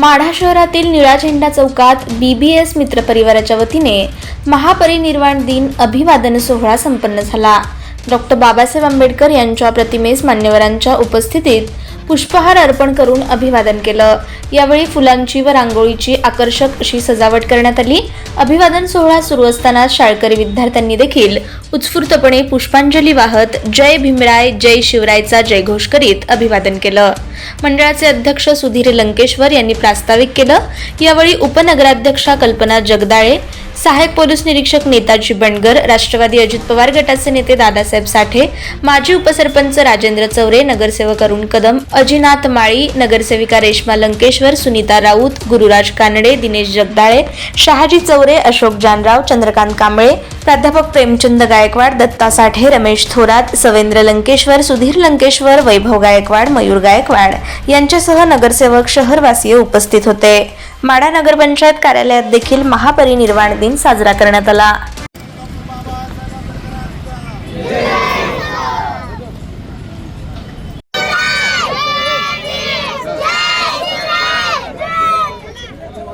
माढा शहरातील निळा झेंडा चौकात बीबीएस मित्र परिवाराच्या वतीने महापरिनिर्वाण दिन अभिवादन सोहळा संपन्न झाला. डॉक्टर बाबासाहेब आंबेडकर यांच्या प्रतिमेस मान्यवरांच्या उपस्थितीत पुष्पहार अर्पण करून अभिवादन केलं. यावेळी फुलांची व रांगोळीची आकर्षक अशी सजावट करण्यात आली. अभिवादन सोहळा सुरू असताना शाळकरी विद्यार्थ्यांनी देखील उत्स्फूर्तपणे पुष्पांजली वाहत जय भीमराय जय शिवरायचा जयघोष करीत अभिवादन केलं. मंडळाचे अध्यक्ष सुधीर लंकेश्वर यांनी प्रास्ताविक केलं. यावेळी उपनगराध्यक्षा कल्पना जगदाळे सहाय्यक पोलीस निरीक्षक नेताजी बंडगर राष्ट्रवादी अजित पवार गटाचे नेते दादासाहेब साठे माजी उपसरपंच राजेंद्र चौरे नगरसेवक अरुण कदम अजिनाथ माळी नगरसेविका रेश्मा लंकेश्वर सुनीता राऊत गुरुराज कानडे दिनेश जगदाळे शहाजी चौरे अशोक जानराव चंद्रकांत कांबळे प्राध्यापक प्रेमचंद गायकवाड दत्ता साठे रमेश थोरात सवेंद्र लंकेश्वर सुधीर लंकेश्वर वैभव गायकवाड मयूर गायकवाड यांच्यासह नगरसेवक शहरवासीय उपस्थित होते. माढा नगरपंचायत कार्यालयात देखील महापरिनिर्वाण दिन साजरा करण्यात आला.